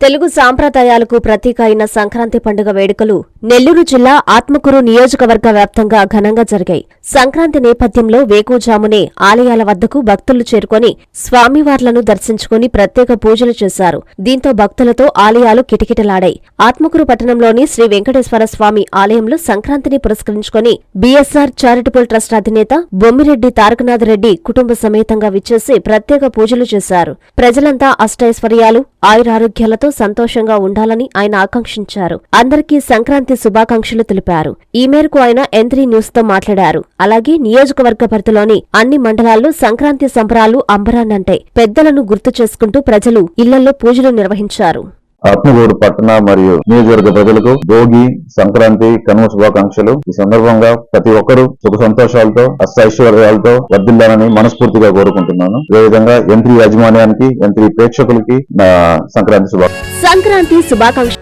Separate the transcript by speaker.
Speaker 1: తెలుగు సాంప్రదాయాలకు ప్రతీక అయిన సంక్రాంతి పండుగ వేడుకలు నెల్లూరు జిల్లా ఆత్మకూరు నియోజకవర్గ వ్యాప్తంగా ఘనంగా జరిగాయి. సంక్రాంతి నేపథ్యంలో వేకువజామునే ఆలయాల వద్దకు భక్తులు చేరుకొని స్వామివార్లను దర్శించుకుని ప్రత్యేక పూజలు చేశారు. దీంతో భక్తులతో ఆలయాలు కిటకిటలాడాయి. ఆత్మకూరు పట్టణంలోని శ్రీ వెంకటేశ్వర స్వామి ఆలయంలో సంక్రాంతిని పురస్కరించుకొని బీఎస్ఆర్ చారిటబుల్ ట్రస్ట్ అధినేత బొమ్మిరెడ్డి తారకనాథ్ రెడ్డి కుటుంబ సమేతంగా విచ్చేసి ప్రత్యేక పూజలు చేశారు. ప్రజలంతా అష్టైశ్వర్యాలు ఆయురారోగ్యాలతో సంతోషంగా ఉండాలని ఆయన ఆకాంక్షించారు. అందరికీ సంక్రాంతి శుభాకాంక్షలు తెలిపారు. ఈ మేరకు ఆయన ఎంత్రీ న్యూస్తో మాట్లాడారు. అలాగే నియోజకవర్గ పరిధిలోని అన్ని మండలాల్లో సంక్రాంతి సంబరాలు అంబరాన్నంటే పెద్దలను గుర్తు చేసుకుంటూ ప్రజలు ఇళ్ళలో పూజలు నిర్వహించారు.
Speaker 2: ఆత్మగూరు పట్టణ మరియు నియోజకవర్గ ప్రజలకు భోగి సంక్రాంతి కనుమ శుభాకాంక్షలు. ఈ సందర్భంగా ప్రతి ఒక్కరూ సుఖ సంతోషాలతో అష్టైశ్వర్యాలతో వర్ధిల్లాలని మనస్ఫూర్తిగా కోరుకుంటున్నాను. అదేవిధంగా ఎంత్రీ యాజమాన్యానికి ఎంత్రీ ప్రేక్షకులకి సంక్రాంతి శుభాకాంక్షలు
Speaker 1: సంక్రాంతి శుభాకాంక్ష